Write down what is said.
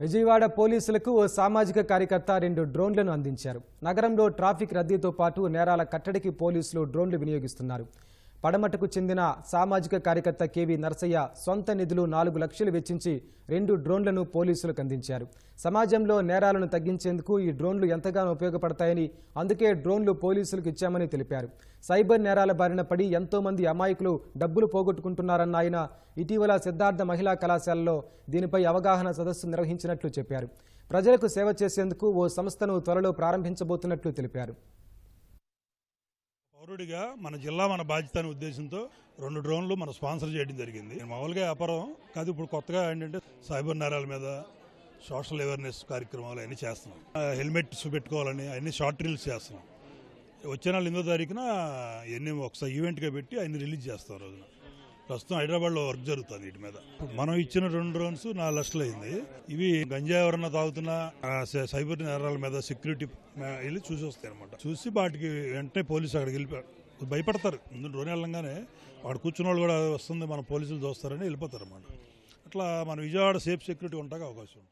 విజయవాడ పోలీసులకు ఓ సామాజిక కార్యకర్త రెండు డ్రోన్లను అందించారు. నగరంలో ట్రాఫిక్ రద్దీతో పాటు నేరాల కట్టడికి పోలీసులు డ్రోన్లు వినియోగిస్తున్నారు. పడమటకు చెందిన సామాజిక కార్యకర్త కేవీ నరసయ్య సొంత నిధులు నాలుగు లక్షలు వెచ్చించి రెండు డ్రోన్లను పోలీసులకు అందించారు. సమాజంలో నేరాలను తగ్గించేందుకు ఈ డ్రోన్లు ఎంతగానో ఉపయోగపడతాయని అందుకే డ్రోన్లు పోలీసులకు ఇచ్చామని తెలిపారు. సైబర్ నేరాల బారిన పడి ఎంతోమంది అమాయకులు డబ్బులు పోగొట్టుకుంటున్నారన్న ఆయన ఇటీవల సిద్ధార్థ మహిళా కళాశాలలో దీనిపై అవగాహన సదస్సు నిర్వహించినట్లు చెప్పారు. ప్రజలకు సేవ చేసేందుకు ఓ సంస్థను త్వరలో ప్రారంభించబోతున్నట్లు తెలిపారు. పౌరుడిగా మన జిల్లా మన బాధ్యత అనే ఉద్దేశంతో రెండు డ్రోన్లు మనం స్పాన్సర్ చేయడం జరిగింది. మామూలుగా వ్యాపారం కాదు ఇప్పుడు కొత్తగా ఏంటంటే సైబర్ నేరాల మీద సోషల్ అవేర్నెస్ కార్యక్రమాలు అన్నీ చేస్తున్నాం. హెల్మెట్ హెల్మెట్స్ పెట్టుకోవాలని అన్ని షార్ట్ రీల్స్ చేస్తున్నాం. వచ్చే నెల ఎనిమిదో తారీఖున ఇవన్నీ ఒకసారి ఈవెంట్గా పెట్టి అన్ని రిలీజ్ చేస్తాం రోజున. ప్రస్తుతం హైదరాబాద్లో వర్క్ జరుగుతుంది వీటి మీద. మనం ఇచ్చిన రెండు డ్రోన్స్ నాలుగు లక్షలు అయింది. ఇవి గంజా ఎవరన్నా తాగుతున్న సై- సైబర్ నేరాల మీద సెక్యూరిటీ వెళ్ళి చూసి వస్తాయి అనమాట చూసి వాటికి వెంటనే పోలీసు అక్కడికి వెళ్ళి భయపడతారు. ముందు డ్రోన్ వెళ్ళంగానే వాడు కూర్చున్న వాళ్ళు కూడా వస్తుంది మన పోలీసులు చూస్తారని వెళ్ళిపోతారు అనమాట అట్లా మన విజయవాడ సేఫ్ సెక్యూరిటీ ఉండడానికి అవకాశం ఉంటుంది.